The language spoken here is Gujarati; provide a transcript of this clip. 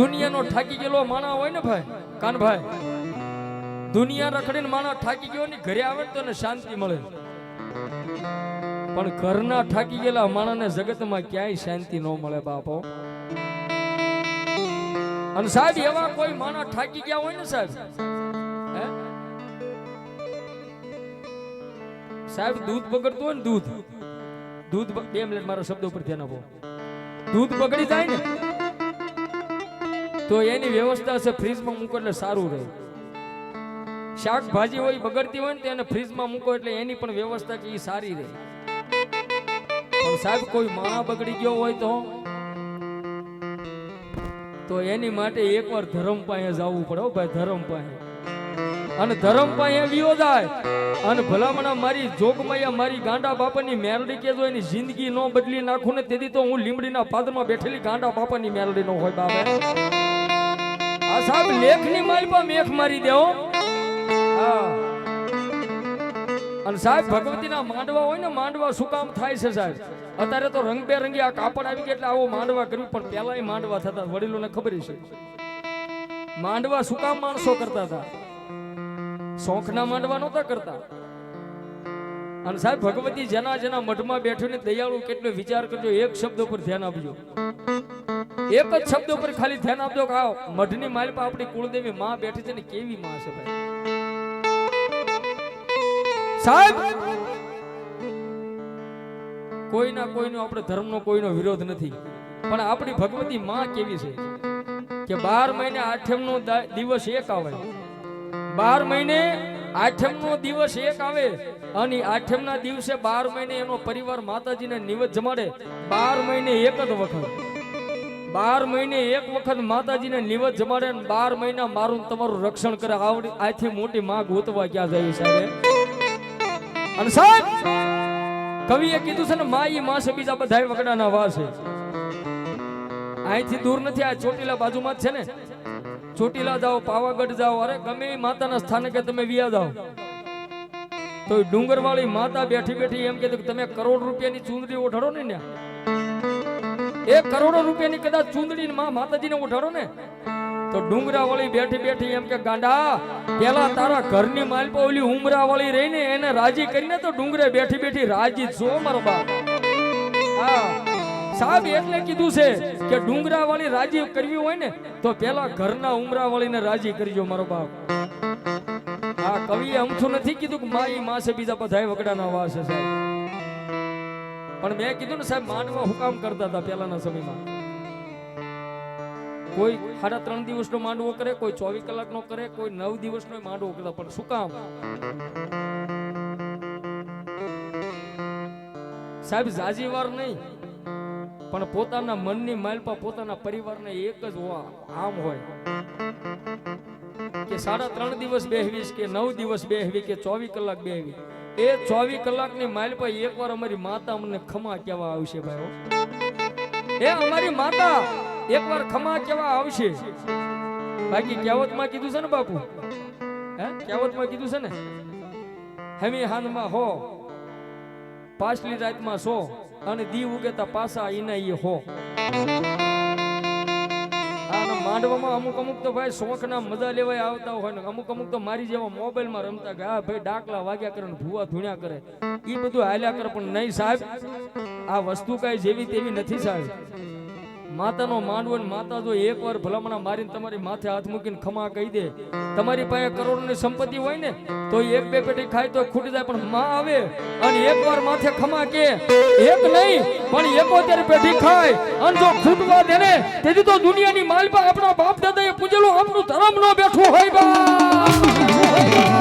દુનિયાનો થાકી ગયેલો માણા હોય ને ભાઈ? કાનભાઈ દુનિયા રખડીને માણા થાકી ગયો ને ઘરે આવે તો એને શાંતિ મળે. પણ ઘરના થાકી ગયેલા માણાને જગતમાં ક્યાંય શાંતિ ન મળે બાપો અને સાહેબ, એવા કોઈ માણસ થાકી ગયા હોય ને સાહેબ? સાહેબ, દૂધ બગડતું હોય ને દૂધ? દૂધ બ- મિનિટ, મારા શબ્દો પર ધ્યાન આપો. દૂધ બગડી જાય ને? તો એની વ્યવસ્થા છે, ફ્રીજમાં મૂકો એટલે સારું રહે. શાકભાજી હોય, બગડતી હોય ને તેને ફ્રીજમાં મૂકો એટલે એની પણ વ્યવસ્થા કે એ સારી રહે. પણ સાહેબ, કોઈ માણા બગડી ગયો હોય તો? તો એની માટે એકવાર ધર્મ પાસે જવું પડે ભાઈ, ધર્મ પાસે. અને ધર્મ પાસે વિયો જાય, અને ભલામણા મારી જોગમૈયા, મારી ગાંડા બાપાની મેરડી કે જો એની જિંદગી નો બદલી નાખું ને, તેથી તો હું લીમડીના પાદરમાં બેઠેલી ગાંડા બાપાની મેરડી નો હોય બાબે આ સાહેબ લેખની માલ પર મેખ મારી દેવો. હા. અને સાહેબ, ભગવતીના માંડવા હોય ને, માંડવા શું કામ થાય છે સાહેબ? અત્યારે તો રંગબેરંગી આ કાપડ આવી ગયા એટલે આવો માંડવા કર્યું, પણ પહેલા માંડવા થતા, વડીલોને ખબર છે માંડવા શું કામ માણસો કરતા હતા? શોખના માંડવા નહોતા કરતા. અને સાહેબ, ભગવતી જેના જેના મઠમાં બેઠો ને, દયાળુ કેટલો વિચાર કરજો, એક શબ્દ ઉપર ધ્યાન આપજો. એક જ શબ્દ ઉપર ખાલી ધ્યાન આપજો કે આ માલ પર આપણી કુળદેવી માં બેઠી છે ને કેવી માં છે ભાઈ? સાહેબ! કોઈના કોઈનો આપણે ધર્મનો કોઈનો વિરોધ નથી. પણ આપણી ભગવતી માં કેવી છે? કે બાર મહિને આઠમ નો દિવસ એક આવે. બાર મહિને આઠમ નો દિવસ એક આવે અને આઠમના દિવસે બાર મહિને એનો પરિવાર માતાજીને નિવેદ જમાડે. બાર મહિને એક જ વખત. બાર મહિને એક વખત માતાજીને નિવેદ જમાડે બાર મહિના મારું તમારું રક્ષણ કરે. આવડી આથી મોટી માં ગોતવા ક્યાં જાય સાહેબ? અને સાહેબ, કવિએ કીધું છે ને મા ઈ માં છે બીજા બધા વગડાના વા છે અહીંથી દૂર નથી, આ ચોટીલા બાજુમાં જ છે ને. ચોટીલા જાઓ, પાવાગઢ જાઓ, અરે ગમે માતાના સ્થાનકે તમે વિયા જાઓ. તો ડુંગર ડુંગરવાળી માતા બેઠી બેઠી એમ કીધું કે તમે કરોડ રૂપિયાની ચૂંદડી ઓઢાડો ને ન્યા. એક કરોડો રૂપિયાની કદાચ ચૂંદડી માં માતાજીને ઉઠાડો ને. તો ડુંગરા વાળી બેઠી બેઠી એમ કે, ગાંડા, પેલા તારા ઘરની માલપા ઓલી ઉમરા વાળી રહીને એને રાજી કરીને તો ડુંગરે બેઠી બેઠી રાજી જો મારો બાપ. સાહેબ એટલે કીધું છે કે ડુંગરા વાળી રાજી કરવી હોય ને, તો પેલા ઘરના ઉમરા વાળીને રાજી કરજો મારો બાપ. હા કવિએ અમથું નથી કીધું કે, મા એ માં છે બીજા બધા વગડાના વાસ છે સાહેબ. પણ મેં કીધું ને સાહેબ, માનવા હુકામ કરતા હતા પહેલાના સમયમાં. કોઈ સાડા ત્રણ દિવસનો માંડવો કરે, કોઈ ચોવીસ કલાકનો કરે, કોઈ નવ દિવસનો માંડવો કરતા પણ શું કામ? સાહેબ જાજી વાર નહીં, પણ પોતાના મનની માલપા પોતાના પરિવારને એક જ આમ હોય. કે સાડા ત્રણ દિવસ બેહવીશ, કે નવ દિવસ બેહવી, કે ચોવીસ કલાક બેહવી. એ ચોવીસ કલાકની માલપા એકવાર અમારી માતા અમને ખમા કહેવા આવશે ભાઈઓ. એ અમારી માતા એકવાર ખમા કેવા આવશે. બાકી કહેવતમાં કીધું છે ને બાપુ? હે? કહેવતમાં કીધું છે ને? હેમી હાનમાં હો, પાછલી રાતમાં સો, અને દી ઉગેતા પાસા ઈના ઈ હો. માંડવામાં અમુક અમુક તો ભાઈ શોખના મજા લેવાય આવતા હોય ને અમુક અમુક તો મારી જેવા મોબાઈલમાં રમતા કે, આ ભાઈ ડાકલા વાગ્યા કરે ને ભૂવા ધૂણ્યા કરે. એ બધું હાલ્યા કરે પણ નહીં સાહેબ, આ વસ્તુ કાંઈ જેવી તેવી નથી સાહેબ. માતાનો માંડવો ને માતા જો એકવાર ભલામણા મારીને તમારી માથે હાથ મૂકીને ખમા કહી દે, તમારી પાસે કરોડોની સંપત્તિ હોય ને, તો એક બે પેટી ખાય તો ખૂટી જાય, પણ માં આવે અને એકવાર માથે ખમા કે, એક નહીં, પણ એકોતેર પેટી ખાય અને જો ખૂટવા દે ને, તેથી તો દુનિયાની માલપા આપણા બાપ દાદાએ પૂજેલું આપણું ધર્મ ન બેઠું હોય બા.